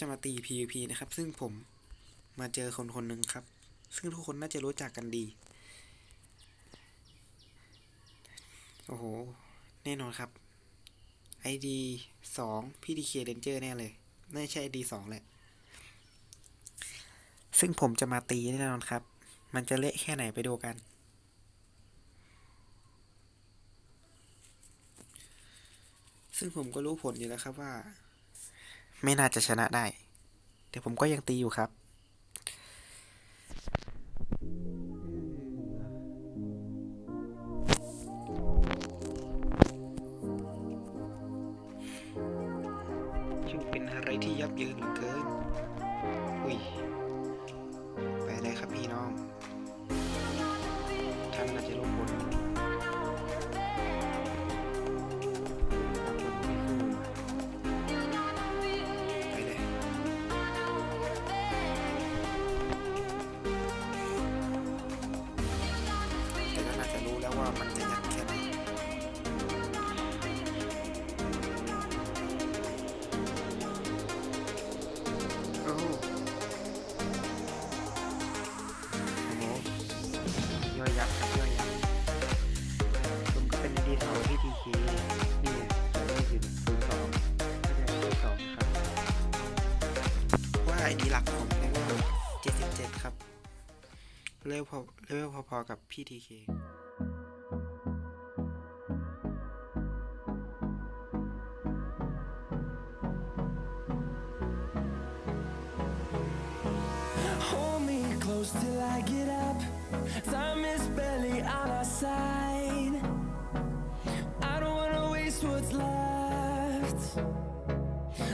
จะมาตี PVP นะครับ ซึ่งผมมาเจอคนคนหนึ่งครับ ซึ่งทุกคนน่าจะรู้จักกันดี โอ้โห แน่นอนครับ ID สองพี่ DK Ranger แน่เลย ไม่ใช่ ID สองแหละ ซึ่งผมจะมาตีแน่นอนครับ มันจะเละแค่ไหนไปดูกันซึ่งผมก็รู้ผลอยู่แล้วครับว่า ไม่น่าจะชนะได้ แต่ผมก็ยังตีอยู่ครับ ช่างเป็นอะไรที่ยับเยินเหลือเกิน อุ้ย ไปเลยครับพี่น้อง ท่านน่าจจะรู้ผลไผมเลเวลเจ็ดสิบเจ็ดครับ เลเวลพอเลเวลพอๆกับพี่ทีเค Hold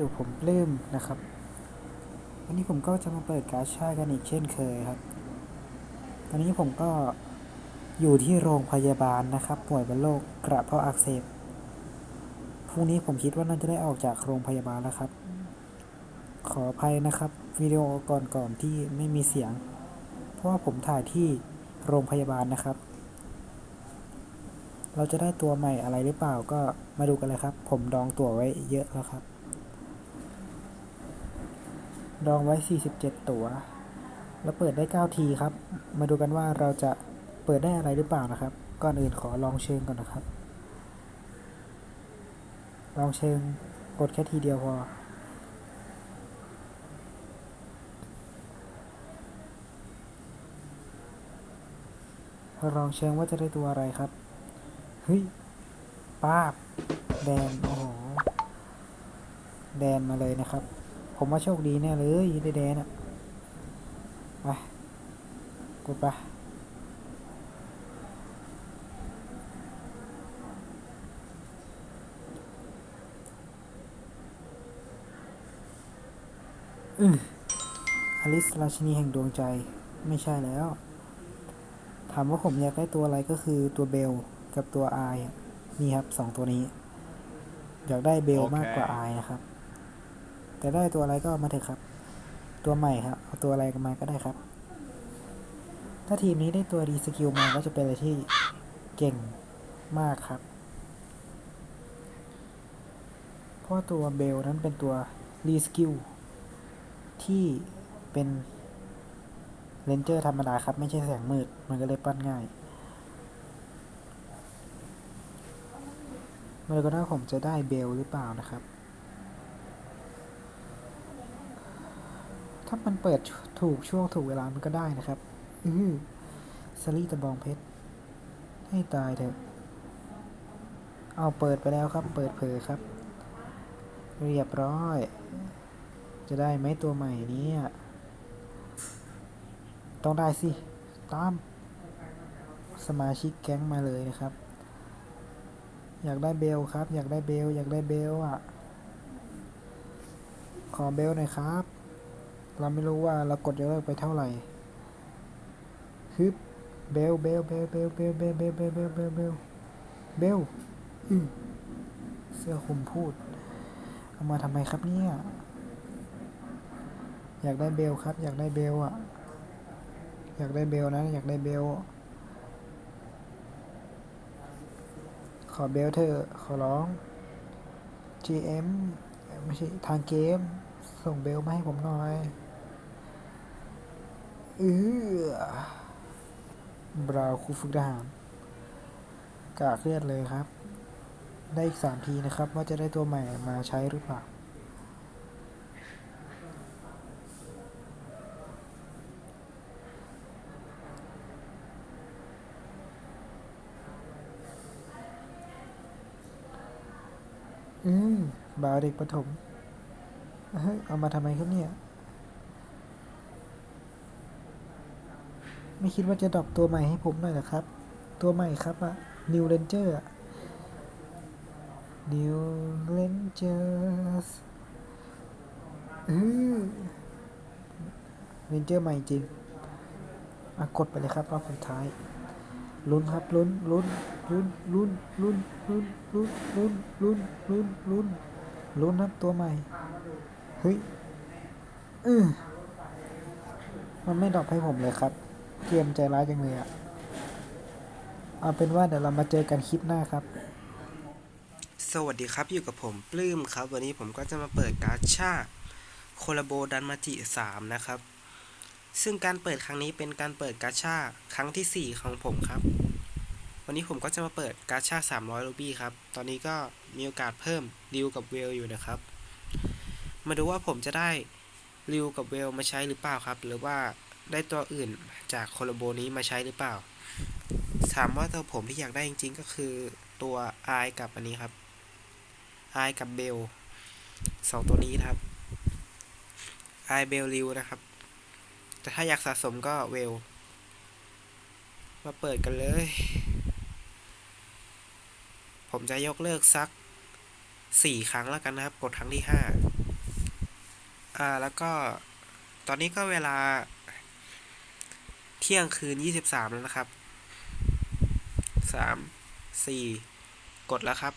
อยู่ผมปลื้มนะครับ วันนี้ผมก็จะมาเปิดการ์ดชากันอีกเช่นเคยครับ ตอนนี้ผมก็อยู่ที่โรงพยาบาลนะครับ ป่วยเป็นโรคกระเพาะอักเสบพรุ่งนี้ผมคิดว่าน่าจะได้ออกจากโรงพยาบาลแล้วครับ ขออภัยนะครับวิดีโอก่อนๆที่ไม่มีเสียง เพราะว่าผมถ่ายที่โรงพยาบาลนะครับ เราจะได้ตัวใหม่อะไรหรือเปล่าก็มาดูกันเลยครับ ผมดองตั๋วไว้เยอะแล้วครับ ดองไว้ 47 ตั๋ว แล้วเปิดได้ 9 ทีครับ มาดูกันว่าเราจะเปิดได้อะไรหรือเปล่านะครับ ก่อนอื่นขอลองเชิงก่อนนะครับ ลองเชิงกดแค่ทีเดียวพอ ลองเชิงว่าจะได้ตัวอะไรครับ เฮ้ยป้าบ แดน โอ้โห แดนมาเลยนะครับ ผมว่าโชคดีแน่เลยได้แดนอะไปกดไปอืออลิสราชินีแห่งดวงใจไม่ใช่แล้ว ถามว่าผมอยากได้ตัวอะไรก็คือตัวเบลกับตัวไอนี่ครับสองตัวนี้ อยากได้เบลมากกว่าไอนะครับ แต่ได้ตัวอะไรก็มาเถอะครับ ตัวใหม่ครับเอาตัวอะไรกันมาก็ได้ครับ ถ้าทีมนี้ได้ตัวดีสกิลมาก็จะเป็นอะไรที่เก่งมากครับ เพราะว่าตัวเบลนั้นเป็นตัวรีสกิลที่เป็นเลนเจอร์ธรรมดาครับ ไม่ใช่แสงมืด มันก็เลยปั้นง่ายมาดูกันว่าผมจะได้เบลหรือเปล่านะครับ ถ้ามันเปิดถูกช่วงถูกเวลามันก็ได้นะครับ อือสลีตะบองเพชร ให้ตายเถอะ เอาเปิดไปแล้วครับ เปิดเผยครับ เรียบร้อย จะได้ไหมตัวใหม่นี้ต้องได้สิ ตาม สมาชิกแก๊งมาเลยนะครับ อยากได้เบลครับ อยากได้เบล อยากได้เบลอะ ขอเบลหน่อยครับ เราไม่รู้ว่าเรากดยกเลิกไปเท่าไหร่ฮึบเบลเบลเบลเบลเบลเบลเบลเบลเบลเบลเบลเบลเสื้อคลุมพูด เอามาทำไมครับเนี่ย อยากได้เบลครับ อยากได้เบลอะ อยากได้เบลนะ อยากได้เบล ขอเบลเธอ ขอร้อง GM ไม่ใช่ทางเกม ส่งเบลมาให้ผมหน่อย เออบราวครูฝึกทหารกากเลือดเลยครับ ได้อีกสามทีนะครับ ว่าจะได้ตัวใหม่มาใช้หรือเปล่า อืมบาวเด็กประถม เฮ้ย เอามาทำไมครับเนี่ย ไม่คิดว่าจะดรอปตัวใหม่ให้ผมหน่อยเหรอครับ ตัวใหม่ครับอะ New Ranger อะ New Rangers อือ Ranger ใหม่จริงอะกดไปเลยครับรอบสุดท้าย ลุ้นครับลุ้นลุ้นลุ้นลุ้นลุ้นลุ้นลุ้นลุ้นลุ้นลุ้นลุ้นลุ้นครับตัวใหม่ เฮ้ยเออมันไม่ดรอปให้ผมเลยครับ เกมใจร้ายจังเลยอะเอาเป็นว่าเดี๋ยวเรามาเจอกันคลิปหน้าครับ สวัสดีครับอยู่กับผมปลื้มครับ วันนี้ผมก็จะมาเปิดการ์ดชาโคลาโบดันมาจิ3นะครับ ซึ่งการเปิดครั้งนี้เป็นการเปิดกาชาครั้งทีสี่4 ของผมครับ วันนี้ผมก็จะมาเปิดกาชา 300รูบี้ครับ ตอนนี้ก็มีโอกาสเพิ่มริวกับเวลอยู่นะครับ มาดูว่าผมจะได้ริวกับเวลมาใช้หรือเปล่าครับ หรือว่า ได้ตัวอื่นจากโคลโบนี้มาใช้หรือเปล่า ถามว่าตัวผมที่อยากได้จริง ๆ ก็คือตัวไอกับอันนี้ครับไอกับเบลสองตัวนี้ครับไอเบลริวนะครับ แต่ถ้าอยากสะสมก็เวล มาเปิดกันเลย ผมจะยกเลิกสักสี่ครั้งแล้วกันนะครับ กดครั้งที่ห้าอ่าแล้วก็ตอนนี้ก็เวลา เที่ยงคืนยี่สิบสามแล้วนะครับสามสี่กดแล้วครับ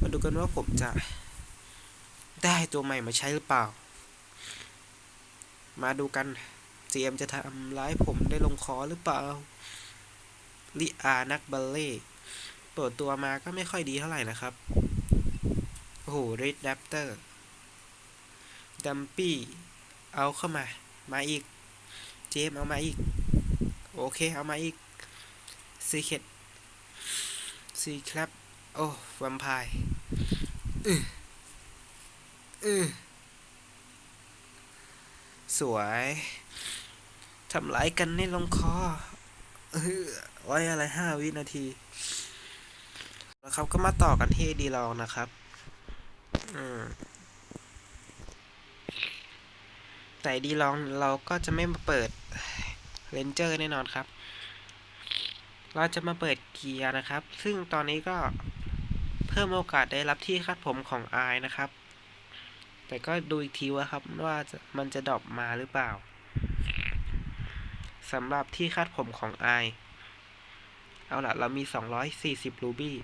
มาดูกันว่าผมจะได้ตัวใหม่มาใช้หรือเปล่า มาดูกัน GM จะทำร้ายผมได้ลงคอหรือเปล่า ลิอานักบัลเล่เปิดตัวมาก็ไม่ค่อยดีเท่าไหร่นะครับ โอ้โหริดแรปเตอร์ดัมปี้ เอาเข้ามา มาอีก เจมส์เอามาอีก โอเค เอามาอีกซีเคดซีแคลปโอ้แวมพร์อืออือสวย ทำร้ายกันในลงคอเออไว้อะไรห้าวินาที แล้วครับก็มาต่อกันที่ดีลองนะครับ อืม แต่ดีลองเราก็จะไม่มาเปิดเลนเจอร์แน่นอนครับ เราจะมาเปิดเกียร์นะครับ ซึ่งตอนนี้ก็เพิ่มโอกาสได้รับที่คาดผมของไอนะครับ แต่ก็ดูอีกทีว่าครับว่ามันจะดรอปมาหรือเปล่าสำหรับที่คาดผมของไอเอาละเรามี 240 รูบี้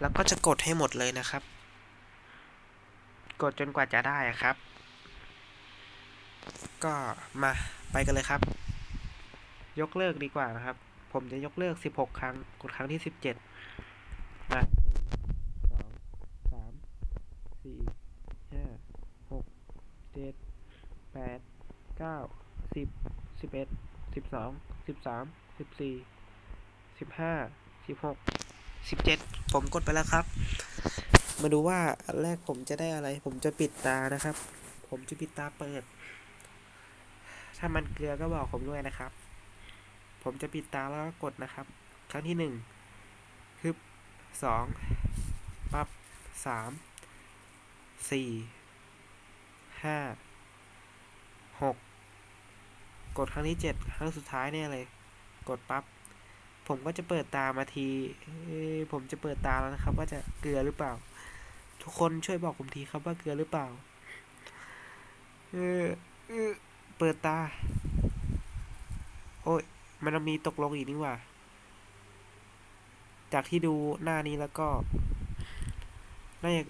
แล้วก็จะกดให้หมดเลยนะครับ กดจนกว่าจะได้ครับ ก็มาไปกันเลยครับ ยกเลิกดีกว่านะครับ ผมจะยกเลิก 16 ครั้ง กดครั้งที่ 17มาหนึ่งสองสามสี่ห้าหกเจ็ดแปดเก้าสิบสิบเอ็ดสิบสองสิบสามสิบสี่สิบห้าสิบหกสิบเจ็ดผมกดไปแล้วครับ มาดูว่าแรกผมจะได้อะไร ผมจะปิดตานะครับ ผมจะปิดตาเปิด ถ้ามันเกลือก็บอกผมด้วยนะครับ ผมจะปิดตาแล้วก็กดนะครับ ครั้งที่หนึ่งฮึบสองปั๊บสามสี่ห้าหกกดครั้งที่เจ็ดครั้งสุดท้ายเนี่ยเลย กดปั๊บผมก็จะเปิดตามาที ผมจะเปิดตาแล้วนะครับ ว่าจะเกลือหรือเปล่า ทุกคนช่วยบอกผมทีครับว่าเกลือหรือเปล่า เออ เปิดตา โอ้ย มันมีตกลงอีกนี่ว่า จากที่ดูหน้านี้แล้วก็ น่าจะ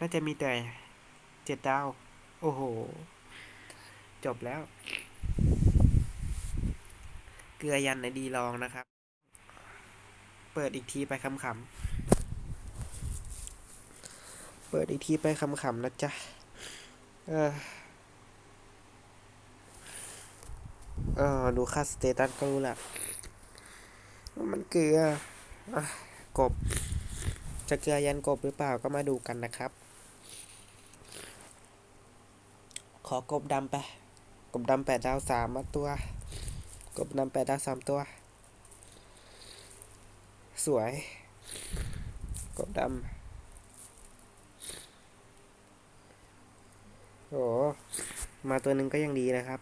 น่าจะมีแต่เจ็ดดาว โอ้โห จบแล้ว เกลือยันในดีลองนะครับ เปิดอีกทีไปคำๆเปิดอีกทีไปคำๆนะจ๊ะ เออ เออดูค่าสเตตัสก็รู้แหละว่ามันเกลืออกบ จะเกลือยันกบหรือเปล่าก็มาดูกันนะครับ ขอกบดำไป กบดำแปดดาวสามมาตัว กบดำแปดดาวสามตัว สวย กบดำโอ้มาตัวหนึ่งก็ยังดีนะครับ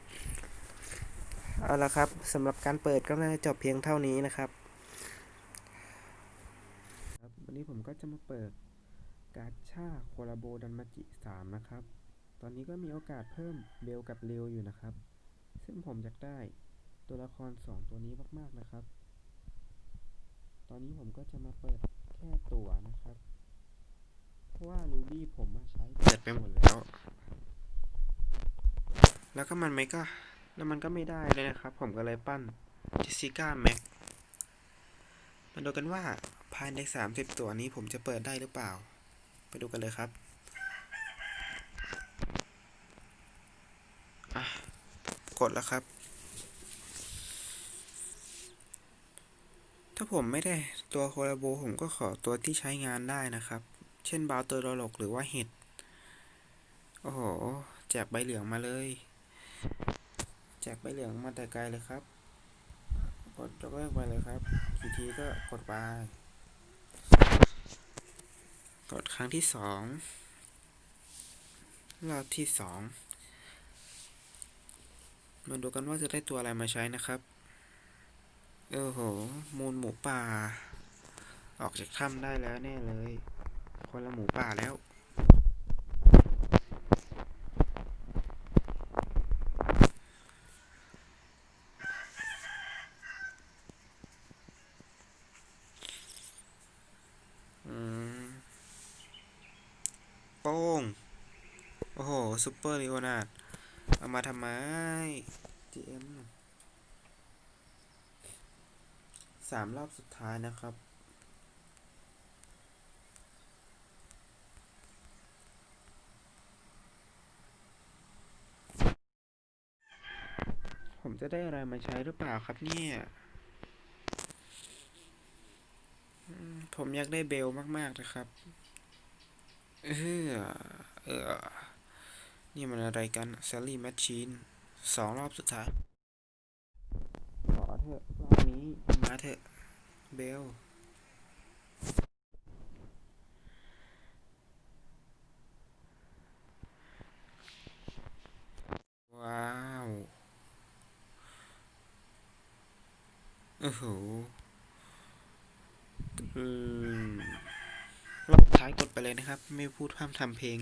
เอาละครับสำหรับการเปิดก็น่าจะจบเพียงเท่านี้นะครับครับ วันนี้ผมก็จะมาเปิดการ์ดชาโคลาโบดันมาจิ3นะครับ ตอนนี้ก็มีโอกาสเพิ่มเบลกับเรวอยู่นะครับ ซึ่งผมอยากได้ตัวละคร 2 ตัวนี้มากๆนะครับ ตอนนี้ผมก็จะมาเปิดแค่ตัวนะครับ เพราะว่ารูบี้ผมมาใช้เปิดไปหมดแล้ว แล้วก็มันไม่ก็ แล้วมันก็ไม่ได้เลยนะครับ ผมก็เลยปั้นจิซิก้าแม็กมาดูกันว่าภายใน30ตัวนี้ผมจะเปิดได้หรือเปล่า ไปดูกันเลยครับกดแล้วครับ ถ้าผมไม่ได้ตัวโคลาโบผมก็ขอตัวที่ใช้งานได้นะครับ เช่นบาวตอร์โลกหรือว่าเห็ด โอ้โหแจกใบเหลืองมาเลย แจกใบเหลืองมาแต่ไกลเลยครับ กดยกเลิกไปเลยครับกี่ทีก็กดไป กดครั้งที่สองรอบที่สองมาดูกันว่าจะได้ตัวอะไรมาใช้นะครับโอ้โห มูลหมูป่า ออกจากถ้ำได้แล้วแน่เลย คนละหมูป่าแล้ว ซูเปอร์เลโอนาร์ดเอามาทำไม GM สามรอบสุดท้ายนะครับ ผมจะได้อะไรมาใช้หรือเปล่าครับเนี่ย ผมอยากได้เบลมาก ๆ นะครับ เออ เออ นี่มันอะไรกันซลลี่แมชชีนสองรอบสุดท้าย ขอเถอะรอบนี้มาเถอะเบลว้าวโอ้โหอืมรอบท้ายกดไปเลยนะครับ ไม่พูดพร่ำทำเพลง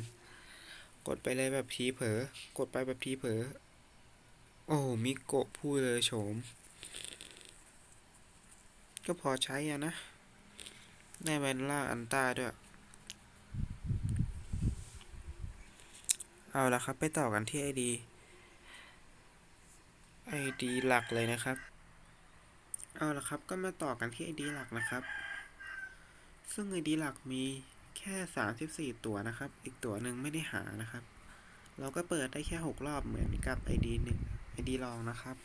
กดไปเลยแบบทีเผลอกดไปแบบทีเผลอ โอ้มิโกะพูดเลยโฉม ก็พอใช้อะนะได้แวนล่าอันต้าด้วย เอาละครับไปต่อกันที่ไอดีไอดีหลักเลยนะครับ เอาละครับก็มาต่อกันที่ไอดีหลักนะครับ ซึ่งไอดีหลักมี แค่ 34 ตัวนะครับ อีกตัวหนึ่งไม่ได้หานะครับ เราก็เปิดได้แค่ 6 รอบเหมือนกับไอดีหนึ่งไอดีรองนะครับ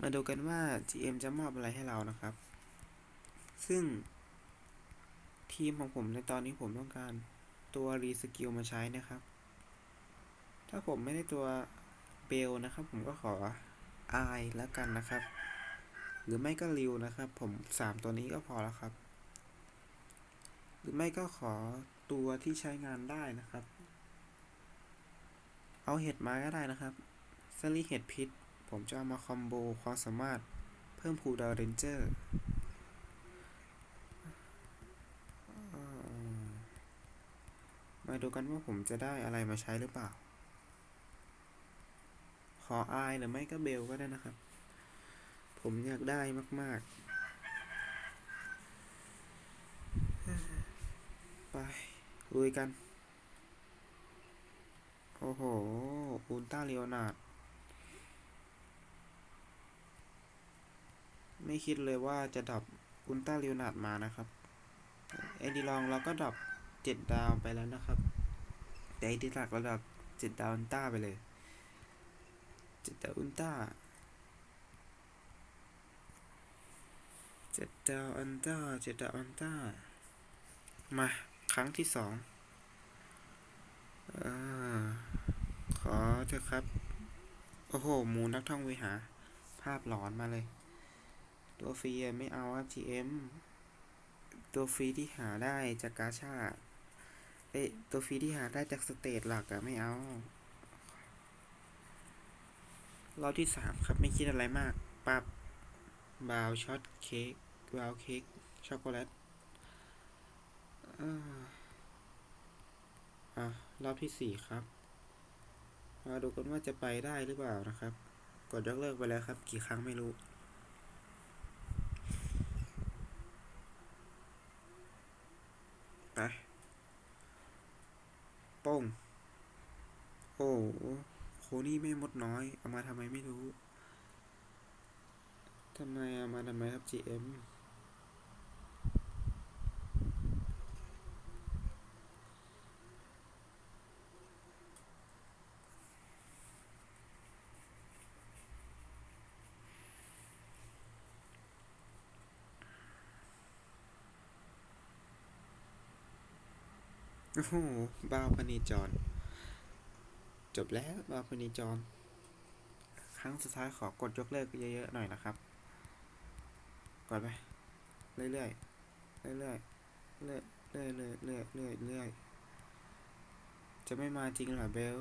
มาดูกันว่า GM จะมอบอะไรให้เรานะครับ ซึ่ง ทีมของผมในตอนนี้ผมต้องการตัวรีสกิลมาใช้นะครับ ถ้าผมไม่ได้ตัวเบลนะครับ ผมก็ขออายแล้วกันนะครับ หรือไม่ก็ริวนะครับ ผมสามตัวนี้ก็พอแล้วครับ รือไม่ก็ขอตัวที่ใช้งานได้นะครับ เอาเห็ดมาก็ได้นะครับซลี่เห็ดพิษ ผมจะเอามาคอมโบความสามารถเพิ่มพูดาวเรนเจอร์มาดูกันว่าผมจะได้อะไรมาใช้หรือเปล่า ขออายหรือไม่ก็เบลก็ได้นะครับ ผมอยากได้มาก ๆ ไป ลุยกัน โอ้โห อุลตร้าเลโอนาร์ดไม่คิดเลยว่าจะดรอปอุลตร้าเลโอนาร์ดมานะครับไอดีลองเราก็ดรอปเจ็ดดาวไปแล้วนะครับ แต่ไอดีลักเราดรอปเจ็ดดาวอุลตร้าไปเลยเจ็ดดาวอุลตร้าเจ็ดดาวอันต้าเจ็ดดาวอันต้ามา รั้งที่สองอขอเถอะครับ โอ้โห หมูนักท่องวิหา ภาพหลอนมาเลย ตัวฟรีไม่เอาครับ GM ตัวฟรีที่หาได้จากกาชาเอ้ตัวฟรีที่หาได้จากสเตจหลักอะไม่เอารอบที่สามครับไม่คิดอะไรมาก ปับบาวช็อตเค้กบาวเค้กช็อกโกแลต อ่าอะรอบที่สี่ครับ มาดูกันว่าจะไปได้หรือเปล่านะครับ กดยกเลิกไปแล้วครับ กี่ครั้งไม่รู้ไปโป้งโอ้โหโคนี่ไม่มดน้อย เอามาทำไมไม่รู้ทำไมเอามาทำไมครับ GM โอ้โหบาพนีจร จบแล้วบ้าพนีจร ครั้งสุดท้ายขอกดยกเลิกเยอะๆหน่อยนะครับ กดไป เรื่อยๆ เรื่อยๆ เรื่อยๆ เรื่อยๆ เรื่อยๆ เรื่อยๆ จะไม่มาจริงเหรอเบล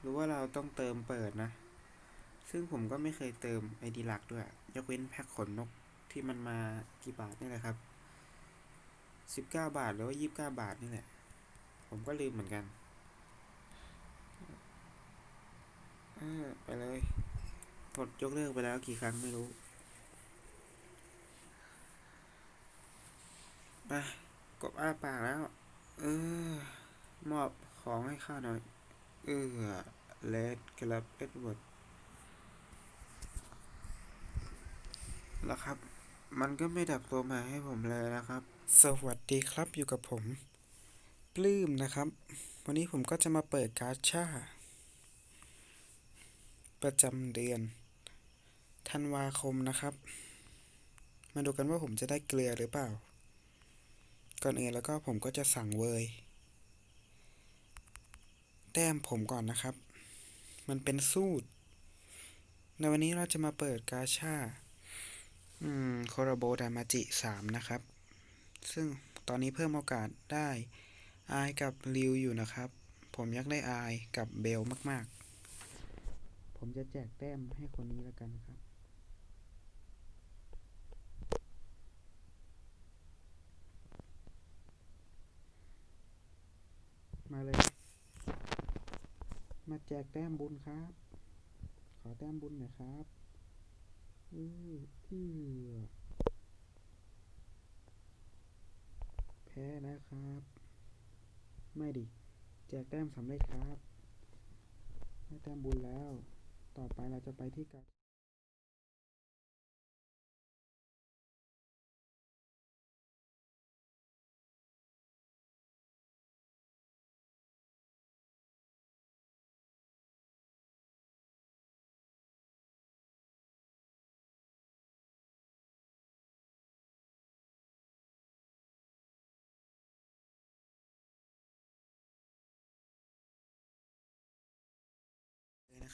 หรือว่าเราต้องเติมเปิดนะ ซึ่งผมก็ไม่เคยเติมไอดีหลักด้วย ยกเว้นแพ็คขนนกที่มันมากี่บาทนี่แหละครับ สิบเก้าบาทหรือว่ายี่สิบเก้าบาทนี่แหละ ผมก็ลืมเหมือนกันอไปเลยกดยกเลิกไปแล้วกี่ครั้งไม่รู้ไปกบอ้าปากแล้ว เออ มอบของให้ข้าหน่อย เออเลดกรับเอ็ดเวิร์ดแล้วครับ มันก็ไม่ดับตัวใหม่ให้ผมเลยนะครับ สวัสดีครับอยู่กับผม ปลื้มนะครับ วันนี้ผมก็จะมาเปิดการ์ดชาประจำเดือนธันวาคมนะครับ มาดูกันว่าผมจะได้เกลือหรือเปล่า ก่อนอื่นแล้วก็ผมก็จะสั่งเวยแต้มผมก่อนนะครับ มันเป็นสูตร ในวันนี้เราจะมาเปิดกาชา อืมโคโรโบดามาจิสามนะครับ ซึ่งตอนนี้เพิ่มโอกาสได้อายกับริวอยู่นะครับ ผมอยากได้อายกับเบลมาก ๆ ผมจะแจกแต้มให้คนนี้แล้วกันครับมาเลย มาแจกแต้มบุญครับ ขอแต้มบุญหน่อยครับ อืออือแพ้นะครับ ไม่ดิแจกแต้มสำเร็จครับได้แต้มบุญแล้ว ต่อไปเราจะไปที่การ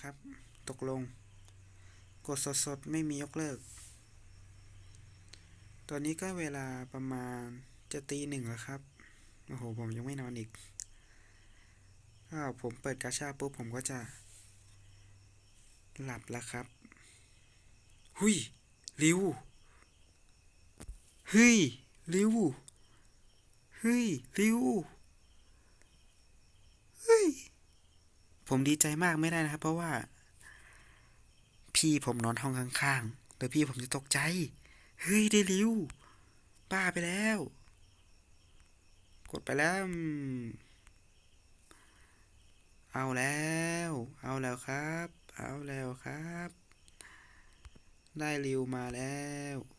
นะครับ ตกลง กดสดๆ ไม่มียกเลิก ตอนนี้ก็เวลาประมาณจะตีหนึ่งแล้วครับ โอ้โห ผมยังไม่นอนอีกถ้าผมเปิดกาชาปุ๊บ ผมก็จะ หลับแล้วครับ หุยริวเฮ้ยริวเฮ้ยริวเฮ้ย ผมดีใจมากไม่ได้นะครับ เพราะว่า พี่ผมนอนห้องข้างๆแล้วพี่ผมจะตกใจ เฮ้ยได้ริวบ้าไปแล้ว กดไปแล้ว เอาแล้ว เอาแล้วครับ เอาแล้วครับ ได้ริวมาแล้ว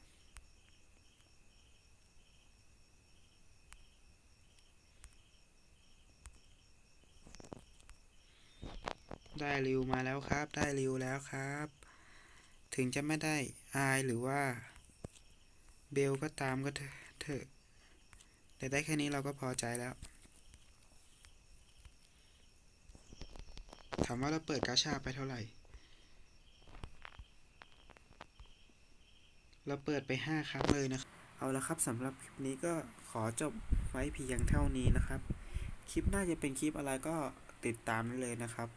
ได้ริวมาแล้วครับ ได้ริวแล้วครับ ถึงจะไม่ได้อายหรือว่า เบลก็ตามก็เถอะเถอะแต่ได้แค่นี้เราก็พอใจแล้ว ถามว่าเราเปิดกาชาไปเท่าไหร่ เราเปิดไปห้าครั้งเลยนะครับ เอาละครับสำหรับคลิปนี้ก็ขอจบไว้เพียงเท่านี้นะครับ คลิปหน้าจะเป็นคลิปอะไรก็ติดตามได้เลยนะครับ